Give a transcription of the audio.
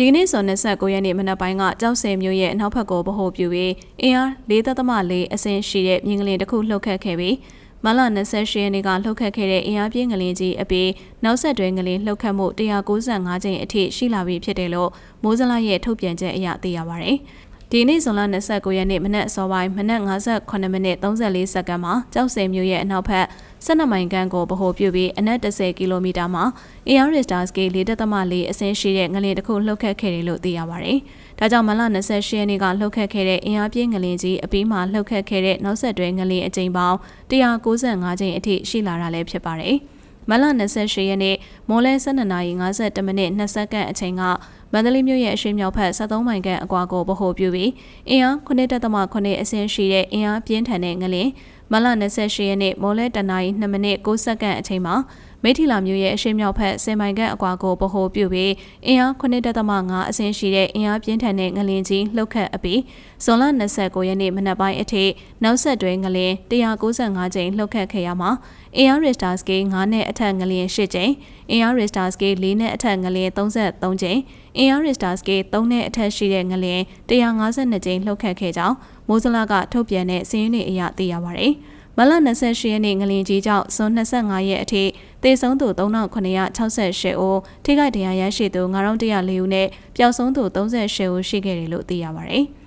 ဒီကနေ့ဇွန်29ရက်နေ့မနက်ပိုင်းကကြောက်စင်မြို့ရဲ့အနောက်ဘက်ကိုဗဟိုပြုပြီးအင်အား4.4အဆင့်ရှိတဲ့မြင်းကလေးတစ်ခုလှုပ်ခတ်ခဲ့ပြီးမလ28ရက်နေ့ကလှုပ်ခတ်ခဲ့တဲ့အင်အားပြင်းငလင်းကြီးအပြီးနောက်ဆက်တွဲငလင်းလှုပ်ခတ်မှု195ကြိမ်အထိရှိလာပြီဖြစ်တယ်လို့မိုးစလာရဲ့ထုတ်ပြန်ချက်အရသိရပါဗျ။ဒီနေ့ဇွန်လ29ရက်နေ့မနက်အစောပိုင်းမနက်58မိနစ်34စက္ကန့်မှာကြောက်စင်မြို့ရဲ့အနောက်ဘက် 12မိုင်ခန့်ကိုဗဟိုပြုပြီးအနက်10ကီလိုမီတာမှာ AR Richter scale 4.4အဆင့်ရှိတဲ့ငလျင်တစ်ခုလှုပ်ခတ်ခဲ့တယ်လို့သိရပါတယ်။ဒါကြောင့်မလ28ရက်နေ့ကလှုပ်ခတ်ခဲ့တဲ့အင်အားပြင်းငလျင်ကြီးအပြီးမှလှုပ်ခတ်ခဲ့တဲ့နောက်ဆက်တွဲငလျင်အကြိမ်ပေါင်း195ကြိမ်အထိရှိလာတာလည်းဖြစ်ပါတယ်။မလ28ရက်နေ့မိုးလဲ12:52မိနစ်2စက္ကန့်အချိန်ကမန္တလေးမြို့ရဲ့အရှိမြောက်ဘက်73မိုင်ခန့်အကွာကိုဗဟိုပြုပြီးအင်အား9.9အဆင့်ရှိတဲ့အင်အားပြင်းထန်တဲ့ငလင် မလ28ရက်နေ့မိုးလဲတနာရီ2မိနစ်6စက္ကန့်အချိန်မှာမိထီလာမြို့ရဲ့အရှိမြောက်ဘက်စင်မိုင်ခန့်အကွာကိုဗဟိုပြုပြီးအင်အား9.5အဆင့်ရှိတဲ့အင်အားပြင်းထန်တဲ့ငလင်ကြီးလှုပ်ခတ်အပြီးဇွန်လ29ရက်နေ့မနက်ပိုင်းအထိနောက်ဆက်တွဲငလင်195ကြိမ်လှုပ်ခတ်ခဲ့ရမှာ AR Richter scale 9နဲ့အထက်ငလျင်8ကြိမ် AR Richter scale 4နဲ့အထက်ငလျင်33ကြိမ် AR Richter scale 3နဲ့အထက်ရှိတဲ့ငလျင်152ကြိမ်လှုပ်ခတ်ခဲ့ကြောင်း မိုးစလာကထုတ်ပြန်တဲ့စီးရင်တွေအရသိရပါတယ်။မလ28ရက်နေ့ငလျင်ကြီးကြောင့်ဇွန်25ရက်အထိသေဆုံးသူ3968ဦးထိခိုက်ဒဏ်ရာရရှိသူ9104ဦးနဲ့ပျောက်ဆုံးသူ38ဦးရှိခဲ့တယ်လို့သိရပါတယ်။